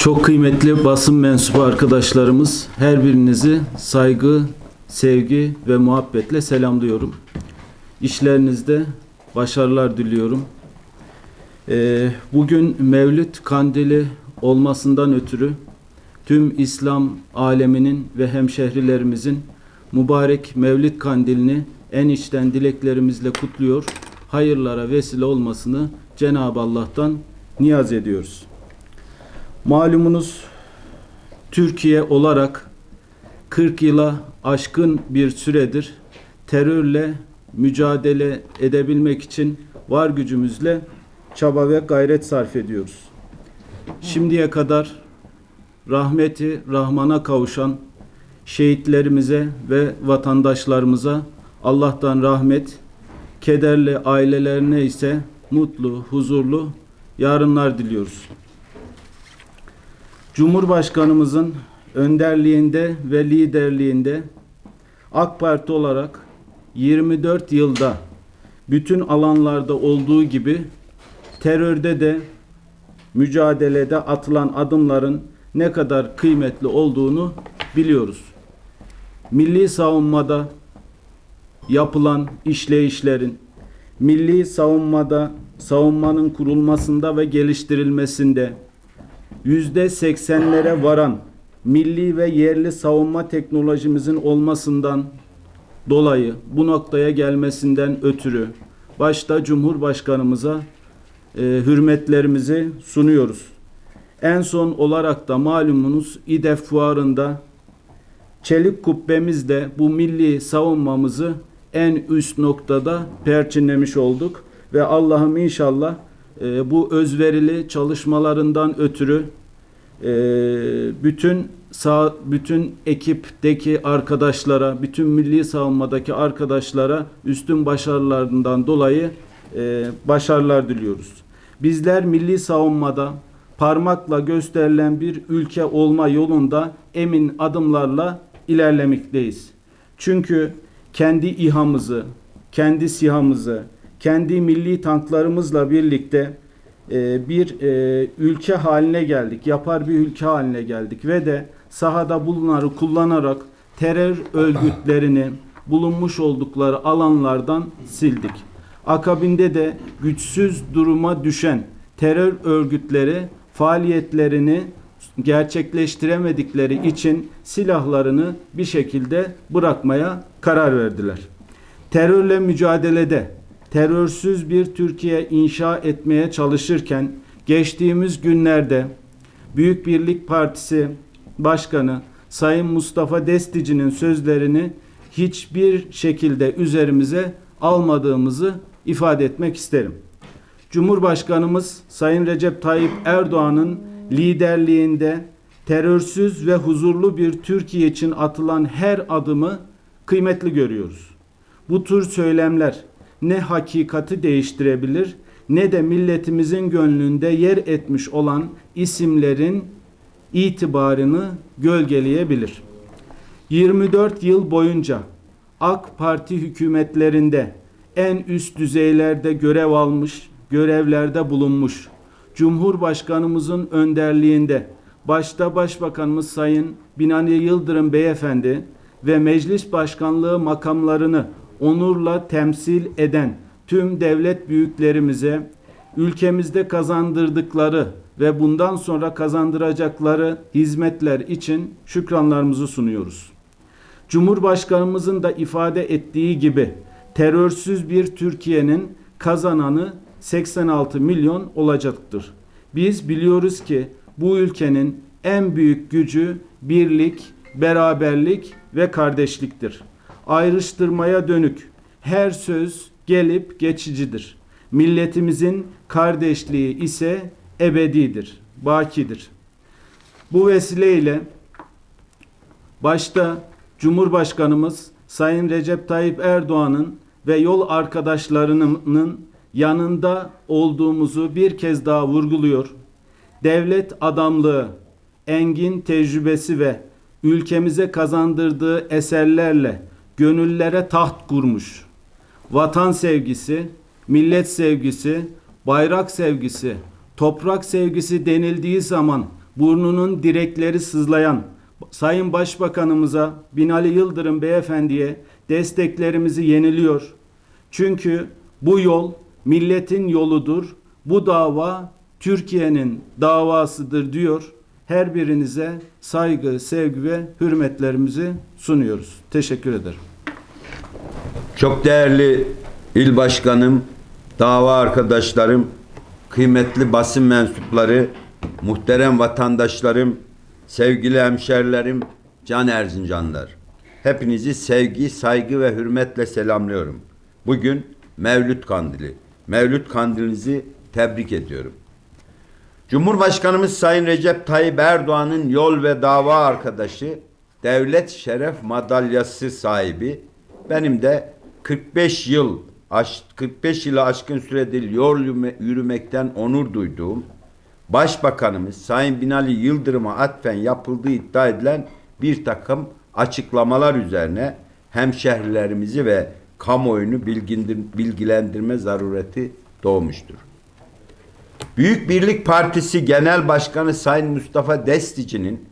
Çok kıymetli basın mensubu arkadaşlarımız, her birinizi saygı, sevgi ve muhabbetle selamlıyorum. İşlerinizde başarılar diliyorum. Ee, bugün Mevlüt Kandili olmasından ötürü tüm İslam aleminin ve hemşehrilerimizin mübarek Mevlid Kandilini en içten dileklerimizle kutluyor. Hayırlara vesile olmasını Cenab-ı Allah'tan niyaz ediyoruz. Malumunuz Türkiye olarak 40 yıla aşkın bir süredir terörle mücadele edebilmek için var gücümüzle çaba ve gayret sarf ediyoruz. Şimdiye kadar rahmeti Rahman'a kavuşan şehitlerimize ve vatandaşlarımıza Allah'tan rahmet, kederli ailelerine ise mutlu, huzurlu yarınlar diliyoruz. Cumhurbaşkanımızın önderliğinde ve liderliğinde AK Parti olarak 24 yılda bütün alanlarda olduğu gibi terörde de mücadelede atılan adımların ne kadar kıymetli olduğunu biliyoruz. Milli savunmada yapılan işleyişlerin, milli savunmada savunmanın kurulmasında ve geliştirilmesinde yüzde seksenlere varan milli ve yerli savunma teknolojimizin olmasından dolayı bu noktaya gelmesinden ötürü başta Cumhurbaşkanımıza e, hürmetlerimizi sunuyoruz. En son olarak da malumunuz İDEF fuarında çelik kubbemizde bu milli savunmamızı en üst noktada perçinlemiş olduk ve Allah'ım inşallah e, bu özverili çalışmalarından ötürü e, bütün sağ bütün ekipteki arkadaşlara, bütün milli savunmadaki arkadaşlara üstün başarılarından dolayı e, başarılar diliyoruz. Bizler milli savunmada parmakla gösterilen bir ülke olma yolunda emin adımlarla ilerlemekteyiz. Çünkü kendi İHA'mızı, kendi SİHA'mızı, kendi milli tanklarımızla birlikte e, bir e, ülke haline geldik. Yapar bir ülke haline geldik ve de sahada bunları kullanarak terör örgütlerini bulunmuş oldukları alanlardan sildik. Akabinde de güçsüz duruma düşen terör örgütleri faaliyetlerini gerçekleştiremedikleri için silahlarını bir şekilde bırakmaya karar verdiler. Terörle mücadelede terörsüz bir Türkiye inşa etmeye çalışırken geçtiğimiz günlerde Büyük Birlik Partisi Başkanı Sayın Mustafa Destici'nin sözlerini hiçbir şekilde üzerimize almadığımızı ifade etmek isterim. Cumhurbaşkanımız Sayın Recep Tayyip Erdoğan'ın liderliğinde terörsüz ve huzurlu bir Türkiye için atılan her adımı kıymetli görüyoruz. Bu tür söylemler ne hakikati değiştirebilir ne de milletimizin gönlünde yer etmiş olan isimlerin itibarını gölgeleyebilir. 24 yıl boyunca AK Parti hükümetlerinde en üst düzeylerde görev almış, görevlerde bulunmuş. Cumhurbaşkanımızın önderliğinde başta Başbakanımız Sayın Binali Yıldırım Beyefendi ve Meclis Başkanlığı makamlarını onurla temsil eden tüm devlet büyüklerimize ülkemizde kazandırdıkları ve bundan sonra kazandıracakları hizmetler için şükranlarımızı sunuyoruz. Cumhurbaşkanımızın da ifade ettiği gibi terörsüz bir Türkiye'nin kazananı 86 milyon olacaktır. Biz biliyoruz ki bu ülkenin en büyük gücü birlik, beraberlik ve kardeşliktir. Ayrıştırmaya dönük her söz gelip geçicidir. Milletimizin kardeşliği ise ebedidir, bakidir. Bu vesileyle başta Cumhurbaşkanımız Sayın Recep Tayyip Erdoğan'ın ve yol arkadaşlarının yanında olduğumuzu bir kez daha vurguluyor. Devlet adamlığı, engin tecrübesi ve ülkemize kazandırdığı eserlerle gönüllere taht kurmuş. Vatan sevgisi, millet sevgisi, bayrak sevgisi, toprak sevgisi denildiği zaman burnunun direkleri sızlayan Sayın Başbakanımıza Binali Yıldırım Beyefendiye desteklerimizi yeniliyor. Çünkü bu yol milletin yoludur. Bu dava Türkiye'nin davasıdır diyor. Her birinize saygı, sevgi ve hürmetlerimizi sunuyoruz. Teşekkür ederim. Çok değerli il başkanım, dava arkadaşlarım, kıymetli basın mensupları, muhterem vatandaşlarım, sevgili hemşerilerim, can Erzincanlar. Hepinizi sevgi, saygı ve hürmetle selamlıyorum. Bugün Mevlüt Kandili. Mevlüt Kandilinizi tebrik ediyorum. Cumhurbaşkanımız Sayın Recep Tayyip Erdoğan'ın yol ve dava arkadaşı, devlet şeref madalyası sahibi, benim de 45 yıl, aş- 45 yılı aşkın süredir yol yürüme- yürümekten onur duyduğum, Başbakanımız Sayın Binali Yıldırım'a atfen yapıldığı iddia edilen bir takım açıklamalar üzerine hemşehrilerimizi ve kamuoyunu bilgilendirme zarureti doğmuştur. Büyük Birlik Partisi Genel Başkanı Sayın Mustafa Destici'nin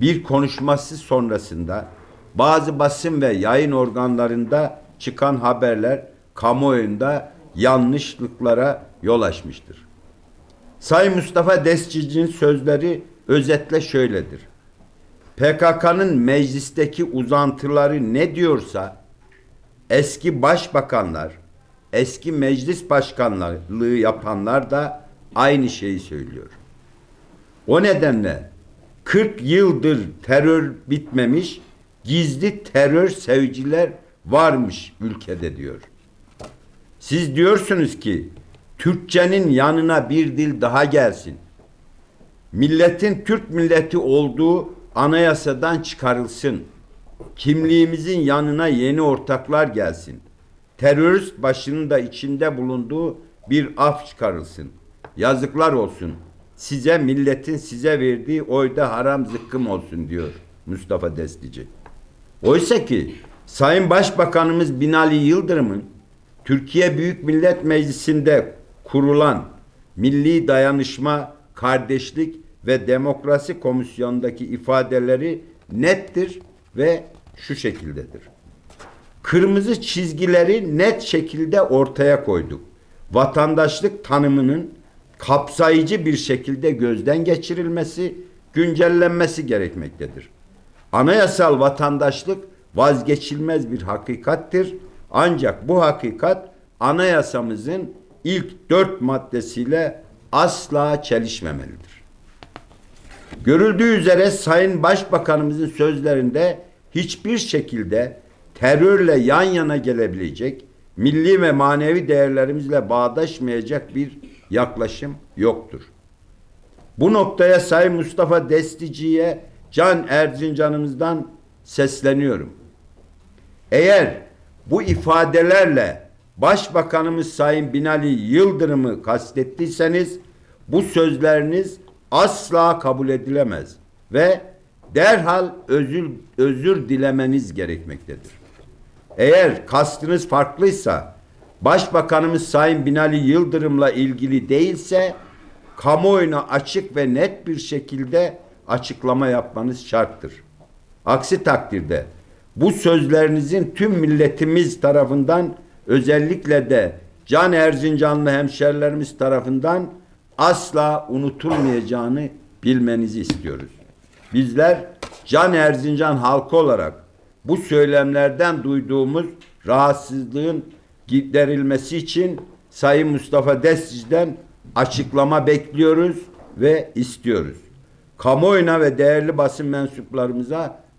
bir konuşması sonrasında bazı basın ve yayın organlarında çıkan haberler kamuoyunda yanlışlıklara yol açmıştır. Sayın Mustafa Destici'nin sözleri özetle şöyledir. PKK'nın meclisteki uzantıları ne diyorsa eski başbakanlar, eski meclis başkanlığı yapanlar da aynı şeyi söylüyor. O nedenle 40 yıldır terör bitmemiş, gizli terör sevciler varmış ülkede diyor. Siz diyorsunuz ki Türkçenin yanına bir dil daha gelsin. Milletin Türk milleti olduğu anayasadan çıkarılsın. Kimliğimizin yanına yeni ortaklar gelsin. Terörist başının da içinde bulunduğu bir af çıkarılsın. Yazıklar olsun. Size milletin size verdiği oyda haram zıkkım olsun diyor Mustafa Destici. Oysa ki Sayın Başbakanımız Binali Yıldırım'ın Türkiye Büyük Millet Meclisi'nde kurulan Milli Dayanışma, Kardeşlik ve Demokrasi Komisyonu'ndaki ifadeleri nettir ve şu şekildedir. Kırmızı çizgileri net şekilde ortaya koyduk. Vatandaşlık tanımının kapsayıcı bir şekilde gözden geçirilmesi, güncellenmesi gerekmektedir. Anayasal vatandaşlık vazgeçilmez bir hakikattir. Ancak bu hakikat anayasamızın ilk dört maddesiyle asla çelişmemelidir. Görüldüğü üzere Sayın Başbakanımızın sözlerinde hiçbir şekilde terörle yan yana gelebilecek, milli ve manevi değerlerimizle bağdaşmayacak bir yaklaşım yoktur. Bu noktaya Sayın Mustafa Destici'ye Can Erzincan'ımızdan sesleniyorum. Eğer bu ifadelerle Başbakanımız Sayın Binali Yıldırım'ı kastettiyseniz bu sözleriniz asla kabul edilemez ve derhal özür, özür dilemeniz gerekmektedir. Eğer kastınız farklıysa Başbakanımız Sayın Binali Yıldırım'la ilgili değilse kamuoyuna açık ve net bir şekilde açıklama yapmanız şarttır. Aksi takdirde bu sözlerinizin tüm milletimiz tarafından özellikle de Can Erzincanlı hemşerilerimiz tarafından asla unutulmayacağını bilmenizi istiyoruz. Bizler Can Erzincan halkı olarak bu söylemlerden duyduğumuz rahatsızlığın giderilmesi için Sayın Mustafa Destici'den açıklama bekliyoruz ve istiyoruz. Kamuoyuna ve değerli basın mensuplarımıza